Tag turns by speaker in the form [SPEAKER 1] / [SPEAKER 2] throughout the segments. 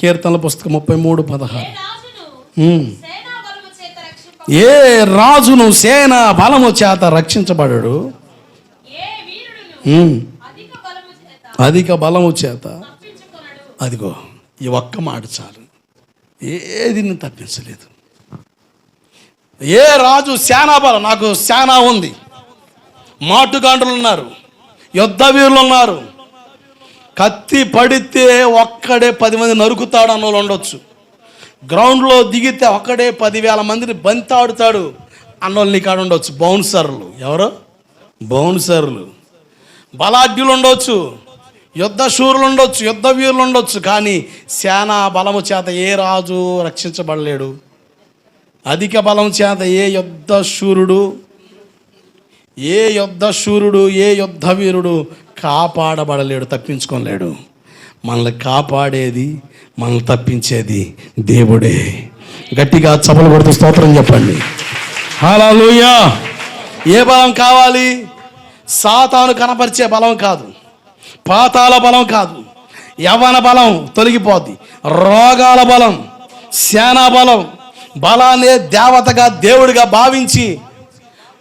[SPEAKER 1] కీర్తనల పుస్తకం ముప్పై మూడు పదహారు.
[SPEAKER 2] సేనా
[SPEAKER 1] ఏ రాజును సేన బలము చేత రక్షించబడడు.
[SPEAKER 2] అధిక బలము చేత
[SPEAKER 1] అదిగో ఈ ఒక్క మాట చాలు. ఏది నేను తప్పించలేదు? ఏ రాజు శానా బలం? నాకు శానా ఉంది. మాటుగాండ్రులు ఉన్నారు. యుద్ధ వీరులు ఉన్నారు. కత్తి పడితే ఒక్కడే పది మంది నరుకుతాడు అన్న వాళ్ళు ఉండొచ్చు గ్రౌండ్లో దిగితే ఒక్కడే పదివేల మందిని బంతాడుతాడు అన్నోళ్ళు అన్నోళ్ళని కాడ ఉండొచ్చు. బౌన్సర్లు. ఎవరు? బౌన్సర్లు. బలాఢ్యులు ఉండొచ్చు. యుద్ధ శూరులు ఉండొచ్చు యుద్ధ వీరులు ఉండొచ్చు కానీ సేనా బలము చేత ఏ రాజు రక్షించబడలేడు. అధిక బలం చేత ఏ యుద్ధ శూరుడు ఏ యుద్ధ శూరుడు ఏ యుద్ధ వీరుడు కాపాడబడలేడు తప్పించుకోలేడు. మనల్ని కాపాడేది మనల్ని తప్పించేది దేవుడే. గట్టిగా చపలు కొడుతూ స్తోత్రం చెప్పండి. హల్లెలూయా ఏ బలం కావాలి? సాతాను కనపరిచే బలం కాదు. పాతాల బలం కాదు. యవన బలం తొలగిపోద్ది. రోగాల బలం సేనా బలం బలాన్ని దేవతగా దేవుడిగా భావించి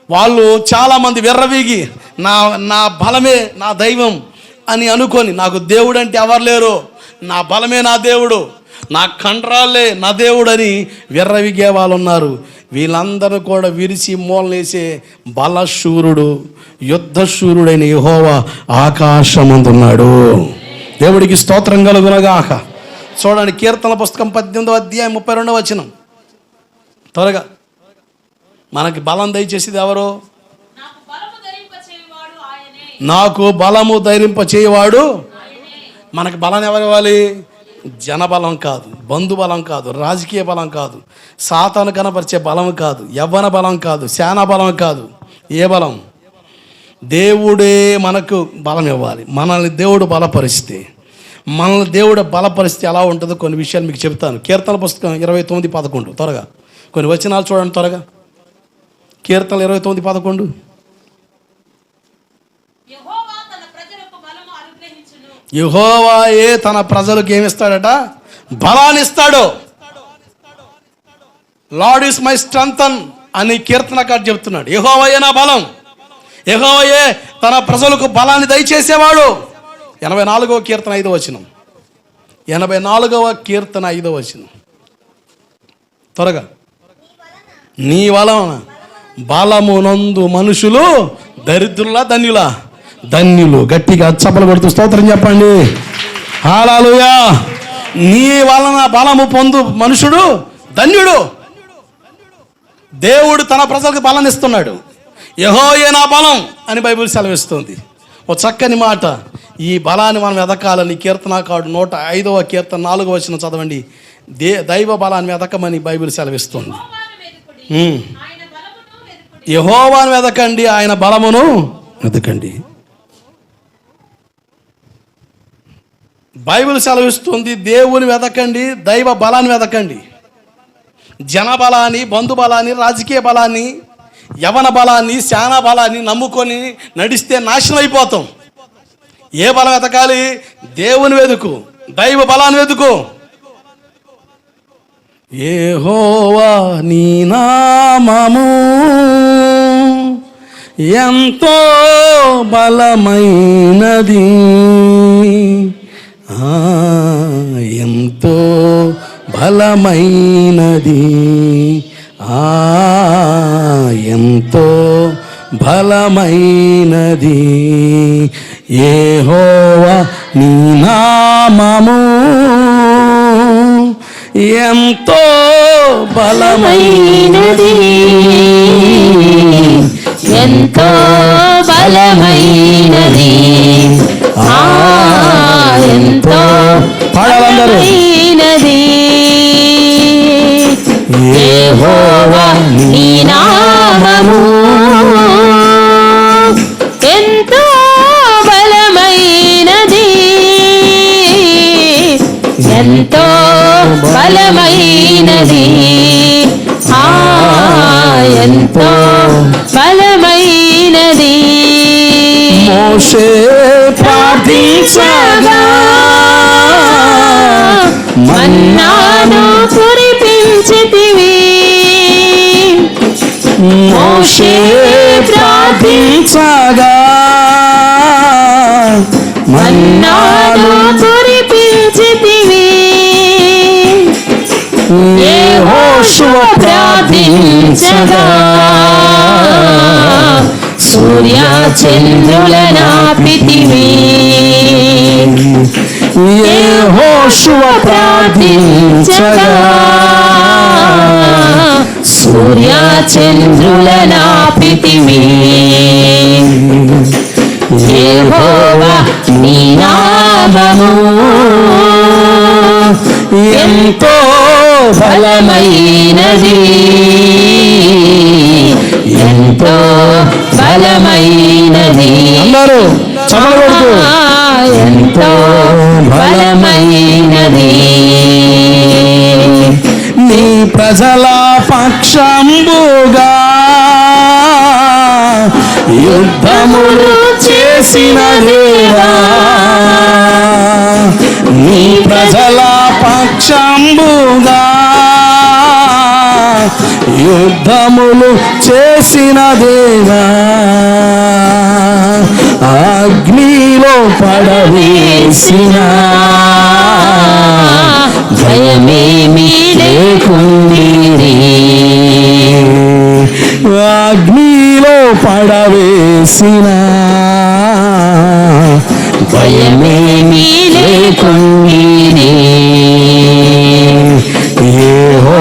[SPEAKER 1] వాళ్ళు చాలామంది విర్రవీగి నా నా బలమే నా దైవం అని అనుకొని నాకు దేవుడు అంటే ఎవరు లేరు. నా బలమే నా దేవుడు. నా కండరాలే నా దేవుడు అని విర్రవిగే వాళ్ళు ఉన్నారు. వీళ్ళందరూ కూడా విరిచి మూలనేసే బలశూరుడు యుద్ధశూరుడైన యహోవా ఆకాశమందున్నాడు. దేవుడికి స్తోత్రం కలుగునగాక. చూడండి కీర్తన పుస్తకం పద్దెనిమిదో అధ్యాయం ముప్పై రెండవ వచనం. త్వరగా. మనకి బలం దయచేసేది ఎవరు
[SPEAKER 2] నాకు బలము ధరింప చేయువాడు ఆయనే
[SPEAKER 1] నాకు బలము ధైర్యింప చేయవాడు మనకు బలం ఎవరు ఇవ్వాలి? జనబలం కాదు బంధుబలం కాదు రాజకీయ బలం కాదు సాతాను కనపరిచే బలం కాదు యవ్వన బలం కాదు సేనా బలం కాదు. ఏ బలం? దేవుడే మనకు బలం ఇవ్వాలి. మనల్ని దేవుడు బలపరిస్తే మనల్ని దేవుడు బలపరిస్తే ఎలా ఉంటుందో కొన్ని విషయాలు మీకు చెప్తాను. కీర్తన పుస్తకం ఇరవై తొమ్మిది పదకొండు త్వరగా. కొన్ని వచనాలు చూడండి త్వరగా. కీర్తనలు ఇరవై తొమ్మిది పదకొండు
[SPEAKER 2] యెహోవా తన ప్రజలకు బలము అనుగ్రహించును
[SPEAKER 1] యహోవాయే తన ప్రజలకు ఏమిస్తాడట? బలాన్నిస్తాడు లార్డ్ ఇస్ మై స్ట్రెంతన్ అని కీర్తనకారు చెప్తున్నాడు. యహోవయే నా బలం? యహోవయే తన ప్రజలకు బలాన్ని దయచేసేవాడు? ఎనభై నాలుగవ కీర్తన ఐదో వచనం. ఎనభై నాలుగవ కీర్తన ఐదో వచనం. త్వరగా. నీ వలన బలమునందు మనుషులు దరిద్రులా ధన్యులా? ధన్యులు. గట్టిగా చప్పలు కొడుతూ స్తోత్రం చెప్పండి. హాలాలుయా నీ వలన బలము పొందు మనుషుడు ధన్యుడు. దేవుడు తన ప్రజలకు బలాన్ని ఇస్తున్నాడు. యహోయే నా బలం అని బైబిల్ సెలవిస్తుంది. ఓ చక్కని మాట. ఈ బలాన్ని మనం ఎదకాలని కీర్తనాకాడు నూట ఐదవ కీర్తన నాలుగవ వచ్చిన చదవండి. దే దైవ బలాన్ని వెదకమని బైబిల్ సెలవిస్తుంది.
[SPEAKER 2] యెహోవాను
[SPEAKER 1] యహోవాను వెదకండి. ఆయన బలమును వెతకండి బైబిల్ సెలవిస్తుంది దేవుని వెతకండి దైవ బలాన్ని వెతకండి జన బలాన్ని రాజకీయ బలాన్ని యవన బలాన్ని శానా బలాన్ని నమ్ముకొని నడిస్తే నాశనం అయిపోతాం. ఏ బలం వెతకాలి? దేవుని వెతుకు దైవ బలాన్ని వెతుకు ఏహోవా నీ నామము ఎంతో బలమైనది. ఎంతో బలమైనది. ఆ ఎంతో బలమైనది. ఏహోవా నీ నామము ఎంతో బలమైనది.
[SPEAKER 3] ఎంతో బలమైనది. బలమైనది యెహోవా నీ నామము. ఎంతో బలమైనది. ఎంతో బలమైనది. ఆ ఎంతో బలమైనది.
[SPEAKER 1] మోషే ప్రార్థించగా.
[SPEAKER 3] మన్నాను కురిపించితివి. మోషే ప్రార్థించగా. మన్నాను కురిపించితివి. ఏ హోషువ ప్రార్థించగా. సూర్య చంద్రుల నాపితివి ఏ హోషువ ప్రార్థించగా సూర్య చంద్రుల నాపితివి యెహోవా నీ నామము ఎంతో బలమైనది ఎంతో బలమైనది
[SPEAKER 1] అందరూ చదవ కొడుతూ
[SPEAKER 3] ఎంతో బలమైనది.
[SPEAKER 1] నీ ప్రజల పక్షంబుగా యుద్ధములు చేసిన దేవా. నీ ప్రజల పక్షంబుగా యుద్ధములు చేసిన దేవా అగ్నిలో పడవేసిన
[SPEAKER 3] జయమేమి లేకుండిరి
[SPEAKER 1] అగ్నిలో పడవేసిన
[SPEAKER 3] భయమేమి లేకుండిరి ఏ హో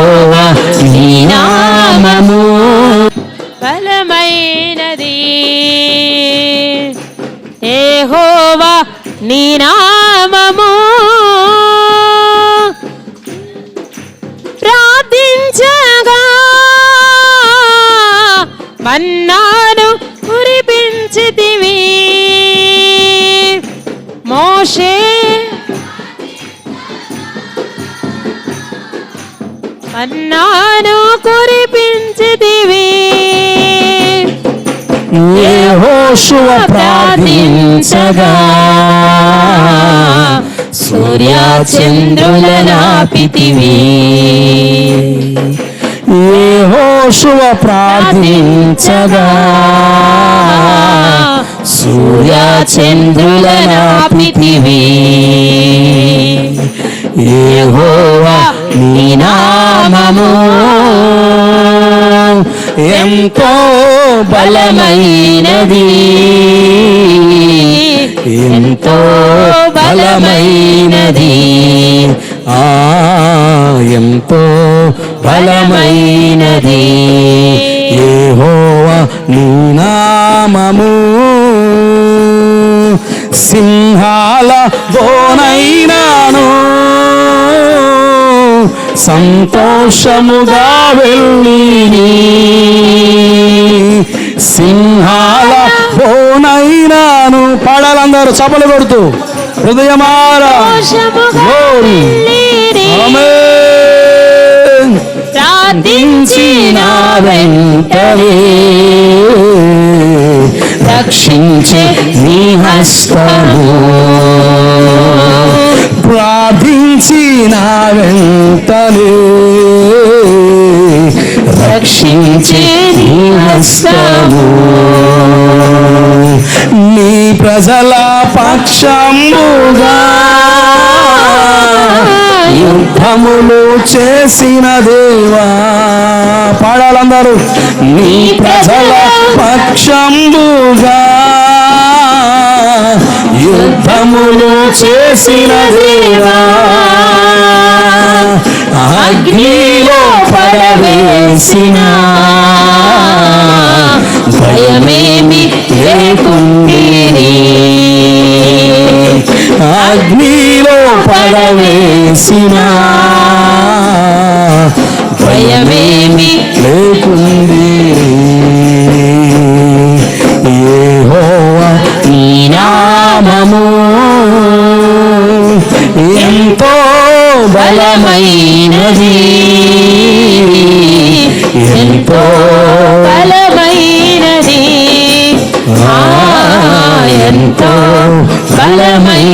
[SPEAKER 3] మన్నాను కురిపించితివి.
[SPEAKER 1] యెహోషువ ప్రార్థించగా
[SPEAKER 3] సూర్య చంద్రుల నాపితివి
[SPEAKER 1] యెహోషువ ప్రార్థించగా
[SPEAKER 3] సూర్య చంద్రుల నాపితివి యహోవా నీ నామము.
[SPEAKER 1] ఎంతో
[SPEAKER 3] బలమైనది. ఎంతో బలమైనది.
[SPEAKER 1] ఆ ఎంతో
[SPEAKER 3] బలమైనది.
[SPEAKER 1] ఏహోవా నీ నామము. సింహాల బోనైనాను. సంతోషముగా వెళ్ళి సింహాల బోనైనాను. పాడాలందరూ చపలు కొడుతూ. హృదయమారా Glory. ఆమేన్.
[SPEAKER 3] రక్షించే నీ హస్తము
[SPEAKER 1] ప్రార్థించిన వెంటనే
[SPEAKER 3] రక్షించే నీ హస్తము
[SPEAKER 1] నీ ప్రజల పక్షముగా యుద్ధములు చేసిన దేవా. పాడాలందరూ. నీ ప్రజల పక్షముగా యుద్ధములు చేసిన దేవా. అగ్నిలో పడవేసిన. లేకుంది.
[SPEAKER 3] నామము
[SPEAKER 1] ఎంతో
[SPEAKER 3] బలమైనది. ఎంతో బలమైనది. ఎంతో బలమైనది